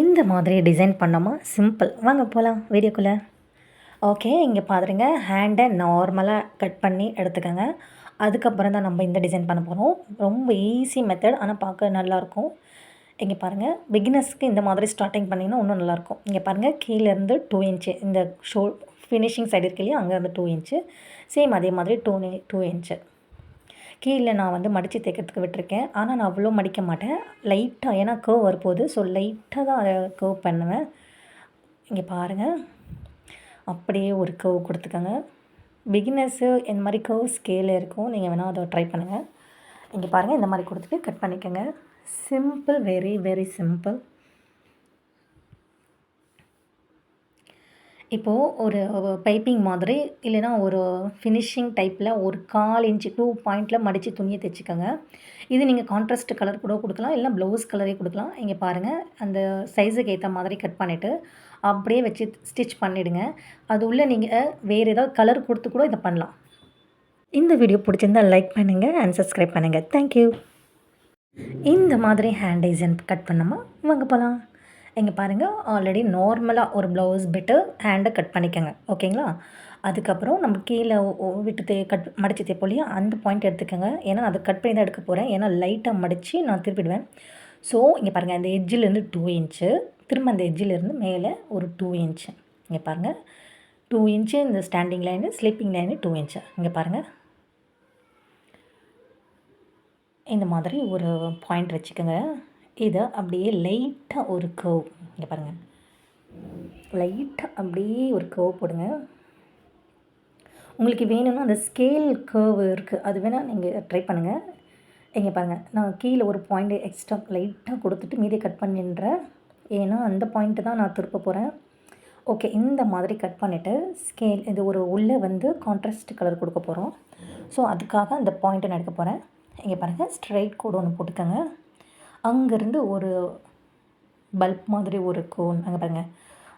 இந்த மாதிரி டிசைன் பண்ணோமா? சிம்பிள் வாங்க போகலாம் வீடியோக்குள்ளே. ஓகே இங்கே பாருங்க. ஹேண்டை நார்மலாக கட் பண்ணி எடுத்துக்கோங்க. அதுக்கப்புறம் தான் நம்ம இந்த டிசைன் பண்ண போகிறோம் ரொம்ப ஈஸி மெத்தட் ஆனால் பார்க்க நல்லாயிருக்கும். இங்கே பாருங்கள் பிகினர்ஸ்க்கு இந்த மாதிரி ஸ்டார்டிங் பண்ணிங்கன்னா இன்னும் நல்லாயிருக்கும். இங்கே பாருங்கள் கீழேருந்து டூ இன்ச்சு இந்த ஷோ ஃபினிஷிங் சைடு இருக்கு இல்லையா? அங்கேருந்து டூ இன்ச்சு சேம் அதே மாதிரி டூ டூ இன்ச்சு கீழே நான் வந்து மடித்து தைக்கிறதுக்கு விட்டுருக்கேன். ஆனால் நான் அவ்வளோ மடிக்க மாட்டேன். லைட்டாக ஏன்னா கேர்வ் வரப்போகுது ஸோ லைட்டாக தான் அதை கேர்வ் பண்ணுவேன். இங்கே பாருங்கள் அப்படியே ஒரு கேர்வ் கொடுத்துக்கோங்க. பிகினர்ஸு இந்த மாதிரி கேர்வ் ஸ்கேல் இருக்கும். நீங்கள் வேணால் அதை ட்ரை பண்ணுங்கள் இங்கே பாருங்கள் இந்த மாதிரி கொடுத்துட்டு கட் பண்ணிக்கோங்க. சிம்பிள் வெரி வெரி சிம்பிள் இப்போது ஒரு பைப்பிங் மாதிரி இல்லைன்னா ஒரு ஃபினிஷிங் டைப்பில் ஒரு கால் இன்ச்சு டூ பாயிண்டில் மடித்து துணியை தைச்சிக்கோங்க. இது நீங்கள் கான்ட்ராஸ்ட் கலர் கூட கொடுக்கலாம் இல்லை ப்ளவுஸ் கலரே கொடுக்கலாம். இங்கே பாருங்கள் அந்த சைஸுக்கு ஏற்ற மாதிரி கட் பண்ணிவிட்டு அப்படியே வச்சு ஸ்டிச் பண்ணிவிடுங்க அது உள்ளே நீங்கள் வேறு ஏதாவது கலர் கொடுத்து கூட இதை பண்ணலாம். இந்த வீடியோ பிடிச்சிருந்தால் லைக் பண்ணுங்கள் அண்ட் சப்ஸ்கிரைப் பண்ணுங்கள் தேங்க்யூ இந்த மாதிரி ஹேண்ட் டிசைன் கட் பண்ணோமா வாங்க போகலாம் இங்கே பாருங்கள் ஆல்ரெடி நார்மலாக ஒரு ப்ளவுஸ் பிட்டு ஹேண்டை கட் பண்ணிக்கோங்க. ஓகேங்களா? அதுக்கப்புறம் நம்ம கீழே விட்டு தே கட் மடித்து தேப்போம் அந்த பாயிண்ட் எடுத்துக்கோங்க. ஏன்னா அதை கட் பண்ணி தான் எடுக்க போகிறேன் ஏன்னா லைட்டாக மடித்து நான் திருப்பிடுவேன். ஸோ இங்கே பாருங்கள் அந்த எஜ்ஜிலேருந்து டூ இன்ச்சு திரும்ப அந்த எஜ்ஜிலேருந்து மேலே ஒரு டூ இன்ச்சு இங்கே பாருங்கள் டூ இன்ச்சு இந்த standing line sleeping line two inch இங்கே பாருங்கள் இந்த மாதிரி ஒரு பாயிண்ட் வச்சுக்கோங்க. இதை அப்படியே லைட்டாக ஒரு கவ் இங்கே பாருங்கள் லைட்டாக அப்படியே ஒரு கவ் போடுங்க. உங்களுக்கு வேணும்னா அந்த ஸ்கேல் கர்வ் இருக்குது அது வேணால் நீங்கள் ட்ரை பண்ணுங்கள் இங்கே பாருங்கள் நான் கீழே ஒரு பாயிண்ட் எக்ஸ்ட்ரா லைட்டாக கொடுத்துட்டு மீதியை கட் பண்ணின்றேன் ஏன்னா அந்த பாயிண்ட்டு தான் நான் திருப்ப போகிறேன் ஓகே இந்த மாதிரி கட் பண்ணிவிட்டு ஸ்கேல் இது ஒரு உள்ளே வந்து கான்ட்ராஸ்ட் கலர் கொடுக்க போகிறோம் ஸோ அதுக்காக அந்த பாயிண்ட்டை நான் எடுக்க போகிறேன் இங்கே பாருங்கள் ஸ்ட்ரைட் கோடு ஒன்று போட்டுக்கோங்க. அங்கேருந்து ஒரு பல்ப் மாதிரி ஒரு கோன் அங்கே பாருங்கள்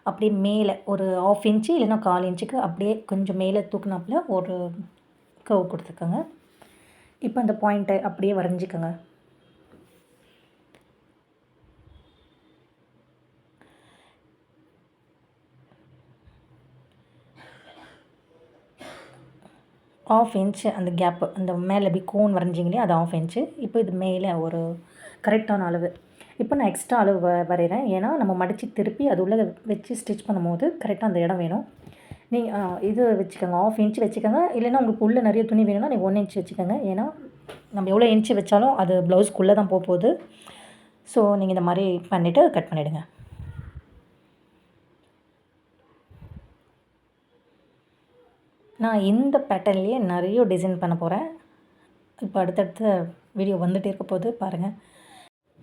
அப்படியே மேலே ஒரு ஆஃப் இன்ச்சு இல்லைன்னா கால் இன்ச்சுக்கு அப்படியே கொஞ்சம் மேலே தூக்குனாப்புல ஒரு கவ் கொடுத்துக்கோங்க. இப்போ அந்த பாயிண்ட்டை அப்படியே வரைஞ்சிக்கோங்க. ஆஃப் இன்ச்சு அந்த கேப்பு அந்த மேலே அப்படி கோன் வரைஞ்சிங்களே அது ஆஃப் இன்ச்சு இப்போ இது மேலே ஒரு கரெக்டான அளவு. இப்போ நான் எக்ஸ்ட்ரா அளவு வ வரைகிறேன் ஏன்னா நம்ம மடித்து திருப்பி அது உள்ளே வச்சு ஸ்டிச் பண்ணும்போது கரெக்டாக அந்த இடம் வேணும். நீங்கள் இது வச்சுக்கோங்க. ஆஃப் இன்ச்சு வச்சுக்கோங்க. இல்லைன்னா உங்களுக்கு உள்ளே நிறைய துணி வேணும்னா நீங்கள் ஒன் இன்ச் வச்சுக்கோங்க. ஏன்னா நம்ம எவ்வளோ இன்ச்சு வச்சாலும் அது ப்ளவுஸ்க்குள்ளே தான் போக போகுது ஸோ நீங்கள் இந்த மாதிரி பண்ணிவிட்டு கட் பண்ணிவிடுங்க நான் இந்த பேட்டர்ன்லேயே நிறைய டிசைன் பண்ண போகிறேன் இப்போ அடுத்தடுத்த வீடியோ வந்துகிட்டே இருக்க போது பாருங்கள்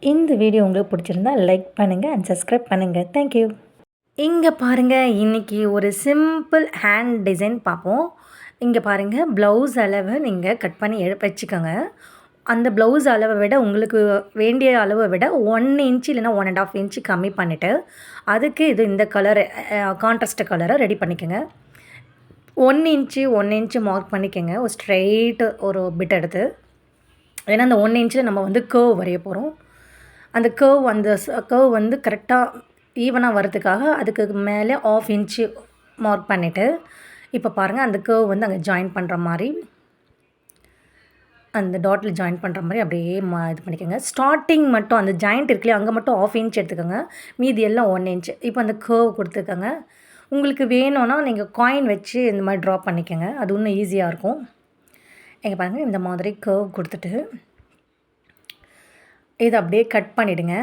இந்த வீடியோ உங்களுக்கு பிடிச்சிருந்தா லைக் பண்ணுங்கள் அண்ட் சப்ஸ்கிரைப் பண்ணுங்கள் தேங்க்யூ இங்கே பாருங்கள் இன்றைக்கி ஒரு சிம்பிள் ஹேண்ட் டிசைன் பார்ப்போம். இங்கே பாருங்கள் ப்ளவுஸ் அளவை நீங்கள் கட் பண்ணி எடு வச்சுக்கோங்க. அந்த ப்ளவுஸ் அளவை விட உங்களுக்கு வேண்டிய அளவை விட ஒன் இன்ச்சு இல்லைனா ஒன் அண்ட் ஆஃப் இன்ச்சு கம்மி பண்ணிவிட்டு அதுக்கு இது இந்த கலர் கான்ட்ராஸ்ட் கலரை ரெடி பண்ணிக்கோங்க. One inch one inch mark பண்ணிக்கோங்க. ஒரு ஸ்ட்ரைட்டு ஒரு பிட் எடுத்து. ஏன்னா அந்த ஒன் இன்ச்சில் நம்ம வந்து கேர்வ் வரைய போகிறோம் அந்த கேர்வ் அந்த கேர்வ் வந்து கரெக்டாக ஈவனாக வரதுக்காக அதுக்கு மேலே ஆஃப் இன்ச்சு மார்க் பண்ணிவிட்டு இப்போ பாருங்கள் அந்த கேர்வ் வந்து அங்கே ஜாயின் பண்ணுற மாதிரி அந்த டாட்டில் ஜாயின் பண்ணுற மாதிரி அப்படியே மா இது பண்ணிக்கோங்க. ஸ்டார்டிங் மட்டும் அந்த ஜாயிண்ட் இருக்குல்லையே அங்கே மட்டும் ஆஃப் இன்ச் எடுத்துக்கோங்க. மீதி எல்லாம் ஒன் இன்ச் இப்போ அந்த கேர்வ் கொடுத்துக்கோங்க. உங்களுக்கு வேணும்னா நீங்கள் காயின் வச்சு இந்த மாதிரி ட்ரா பண்ணிக்கோங்க. அது இன்னும் ஈஸியாக இருக்கும். எங்கே பாருங்கள் இந்த மாதிரி கேர்வ் கொடுத்துட்டு இதை அப்படியே கட் பண்ணிவிடுங்க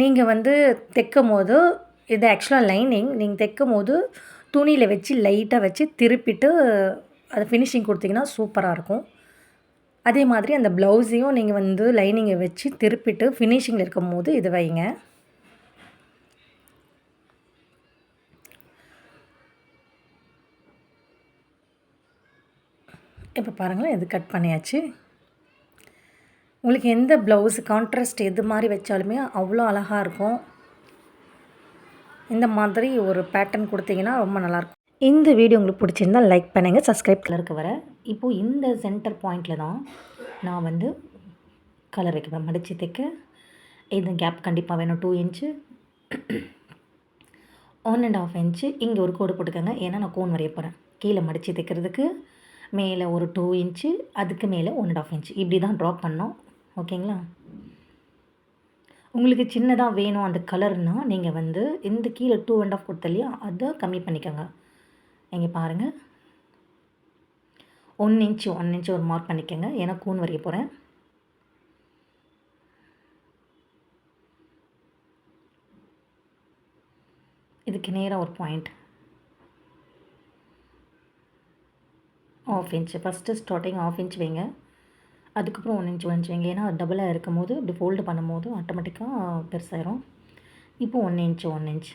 நீங்கள் வந்து தைக்கும் போது இது ஆக்சுவலாக லைனிங் நீங்கள் தைக்கும் போது துணியில் வச்சு லைட்டாக வச்சு திருப்பிட்டு அது ஃபினிஷிங் கொடுத்தீங்கன்னா சூப்பராக இருக்கும். அதே மாதிரி அந்த ப்ளவுஸையும் நீங்கள் வந்து லைனிங்கை வச்சு திருப்பிட்டு ஃபினிஷிங்கில் இருக்கும் போது இது வைங்க. இப்போ பாருங்களேன் இது கட் பண்ணியாச்சு. உங்களுக்கு எந்த ப்ளவுஸ் கான்ட்ராஸ்ட் எது மாதிரி வச்சாலுமே அவ்வளோ அழகாக இருக்கும். இந்த மாதிரி ஒரு பேட்டர்ன் கொடுத்தீங்கன்னா ரொம்ப நல்லாயிருக்கும். இந்த வீடியோ உங்களுக்கு பிடிச்சிருந்தால் லைக் பண்ணுங்கள் சப்ஸ்கிரைப் கலருக்கு வர. இப்போது இந்த சென்டர் பாயிண்டில் தான் நான் வந்து கலர் வைக்கிறேன் மடித்து தைக்க. இது கேப் கண்டிப்பாக வேணும் two inch one and half inch இங்கே ஒரு கோடு போட்டுக்கோங்க. ஏன்னா நான் கோன் வரைய போகிறேன் கீழே மடித்து தைக்கிறதுக்கு மேலே ஒரு டூ இன்ச்சு அதுக்கு மேலே ஒன் அண்ட் ஆஃப் இன்ச்சு இப்படி தான் ட்ராப் பண்ணோம். ஓகேங்களா? உங்களுக்கு சின்னதாக வேணும் அந்த கலர்னால் நீங்கள் வந்து இந்த கீழே டூ அண்ட் ஆஃப் கொடுத்த இல்லையா அதை கம்மி பண்ணிக்கோங்க. இங்கே பாருங்கள் ஒன் இன்ச்சு ஒன் இன்ச்சு ஒரு மார்க் பண்ணிக்கோங்க. ஏன்னா கூன் வரைய போகிறேன் இதுக்கு நேராக ஒரு point half inch first starting half inch வைங்க. அதுக்கப்புறம் ஒன் இன்ச் ஒன் இன்ச் வைங்க ஏன்னா டபுளாக இருக்கும் போது இப்படி ஃபோல்டு பண்ணும்போது ஆட்டோமேட்டிக்காக பெருசாயிரும். இப்போ ஒன் இன்ச் ஒன் இன்ச்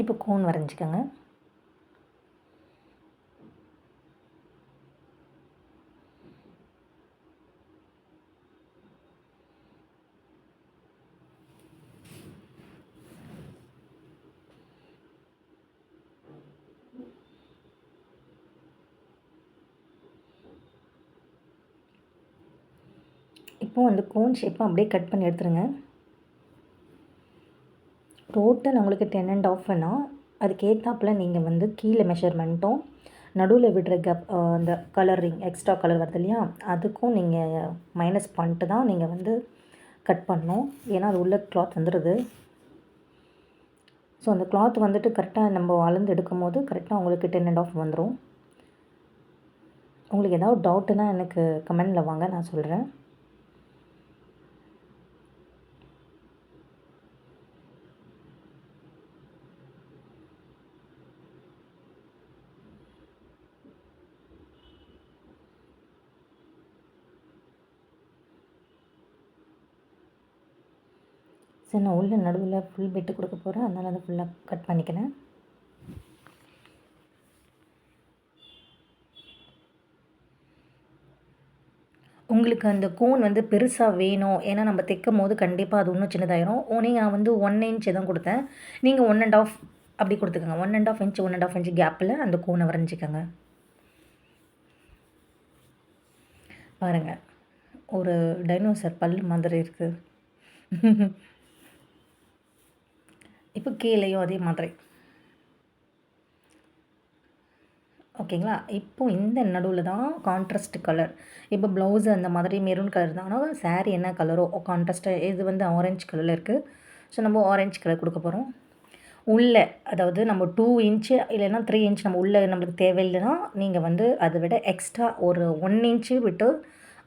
இப்போ கோன் வரைஞ்சிக்கோங்க. இப்போது அந்த கோன் ஷேப்பை அப்படியே கட் பண்ணி எடுத்துருங்க. டோட்டல் உங்களுக்கு டென் அண்ட் ஆஃப் அதுக்கு அதுக்கேற்றாப்பில் நீங்கள் வந்து கீழே மெஷர்மெண்ட்டும் நடுவில் விடுற கப் அந்த கலரிங் எக்ஸ்ட்ரா கலர் வருது இல்லையா? அதுக்கும் நீங்கள் மைனஸ் பண்ணிட்டு தான் நீங்கள் வந்து கட் பண்ணணும். ஏன்னா அது உள்ள கிளாத் வந்துடுது ஸோ அந்த கிளாத் வந்துட்டு கரெக்டாக நம்ம அளந்து எடுக்கும் போது கரெக்டாக உங்களுக்கு டென் அண்ட் ஆஃப் வந்துடும் உங்களுக்கு ஏதாவது டவுட்டுன்னா எனக்கு கமெண்டில் வாங்க நான் சொல்கிறேன் சரி நான் உள்ள நடுவில் ஃபுல் பெட்டு கொடுக்க போகிறேன் அதனால் அதை ஃபுல்லாக கட் பண்ணிக்கிறேன். உங்களுக்கு அந்த கோன் வந்து பெருசாக வேணும். ஏன்னா நம்ம தைக்கும் போது கண்டிப்பாக அது இன்னும் சின்னதாயிரும். நீங்கள் நான் வந்து ஒன் இன்ச் தான் கொடுத்தேன். நீங்கள் ஒன் அண்ட் ஆஃப் அப்படி கொடுத்துக்கோங்க. One and half inch one and half inch கேப்பில் அந்த கோனை வரைஞ்சிக்கோங்க. பாருங்கள் ஒரு டைனோசர் பல் மாதிரி இருக்குது இப்போ கீழேயும் அதே மாதிரி. ஓகேங்களா? இப்போ இந்த நடுவில் தான் கான்ட்ராஸ்ட் கலர் இப்போ ப்ளவுஸு அந்த மாதிரி மெரூன் கலர் தான். ஆனால் சாரீ என்ன கலரோ கான்ட்ராஸ்ட்டாக இது வந்து ஆரஞ்சு கலரில் இருக்குது ஸோ நம்ம ஆரஞ்சு கலர் கொடுக்க போகிறோம் உள்ளே அதாவது நம்ம டூ இன்ச்சு இல்லைன்னா த்ரீ இன்ச் நம்ம உள்ளே நம்மளுக்கு தேவையில்லைன்னா நீங்கள் வந்து அதை விட எக்ஸ்ட்ரா ஒரு ஒன் இன்ச்சு விட்டு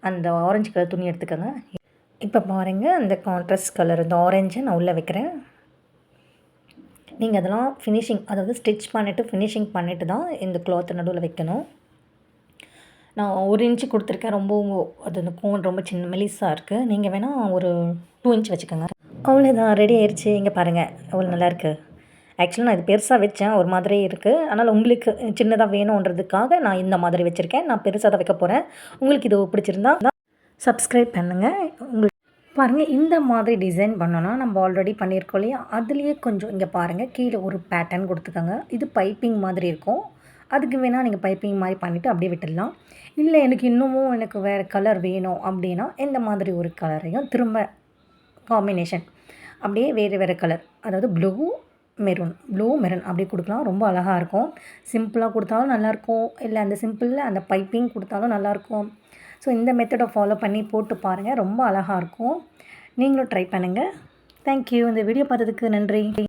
அந்த ஆரஞ்சு கலர் துணி எடுத்துக்கோங்க. இப்போ பாருங்கள் அந்த கான்ட்ராஸ்ட் கலர் இந்த ஆரஞ்சை நான் உள்ளே வைக்கிறேன். நீங்கள் அதெல்லாம் ஃபினிஷிங் அதாவது ஸ்டிச் பண்ணிவிட்டு ஃபினிஷிங் பண்ணிவிட்டு தான் இந்த க்ளாத் நடுவில் வைக்கணும். நான் ஒரு இன்ச்சு கொடுத்துருக்கேன் ரொம்ப அது அந்த கோன் ரொம்ப சின்ன மெலிஸாக இருக்குது நீங்கள் வேணால் ஒரு டூ இன்ச் வச்சுக்கோங்க. அவ்வளோதான் ரெடி ஆயிடுச்சு இங்கே பாருங்கள் அவ்வளோ நல்லாயிருக்கு ஆக்சுவலாக நான் இது பெருசாக வச்சேன் ஒரு மாதிரி இருக்குது அதனால் உங்களுக்கு சின்னதாக வேணுன்றதுக்காக நான் இந்த மாதிரி வச்சுருக்கேன். நான் பெருசாக தான் வைக்க போகிறேன் உங்களுக்கு இது பிடிச்சிருந்தா சப்ஸ்கிரைப் பண்ணுங்கள் உங்களுக்கு பாருங்கள் இந்த மாதிரி டிசைன் பண்ணோன்னா நம்ம ஆல்ரெடி பண்ணியிருக்கோம் இல்லையா? அதுலேயே கொஞ்சம் இங்கே பாருங்கள் கீழே ஒரு பேட்டர்ன் கொடுத்துக்கோங்க. இது பைப்பிங் மாதிரி இருக்கும். அதுக்கு வேணால் நீங்கள் பைப்பிங் மாதிரி பண்ணிவிட்டு அப்படியே விட்டுடலாம். இல்லை எனக்கு இன்னமும் எனக்கு வேறு கலர் வேணும் அப்படின்னா இந்த மாதிரி ஒரு கலரையும் திரும்ப காம்பினேஷன் அப்படியே வேறு வேறு கலர் அதாவது ப்ளூ மெரூன் ப்ளூ மெரூன் அப்படி கொடுக்கலாம். ரொம்ப அழகாக இருக்கும். சிம்பிளாக கொடுத்தாலும் நல்லாயிருக்கும் இல்லை அந்த சிம்பிளில் அந்த பைப்பிங் கொடுத்தாலும் நல்லாயிருக்கும் ஸோ இந்த மெத்தடை ஃபாலோ பண்ணி போட்டு பாருங்கள் ரொம்ப அழகாக இருக்கும். நீங்களும் ட்ரை பண்ணுங்கள் தேங்க்யூ இந்த வீடியோ பார்த்ததுக்கு நன்றி.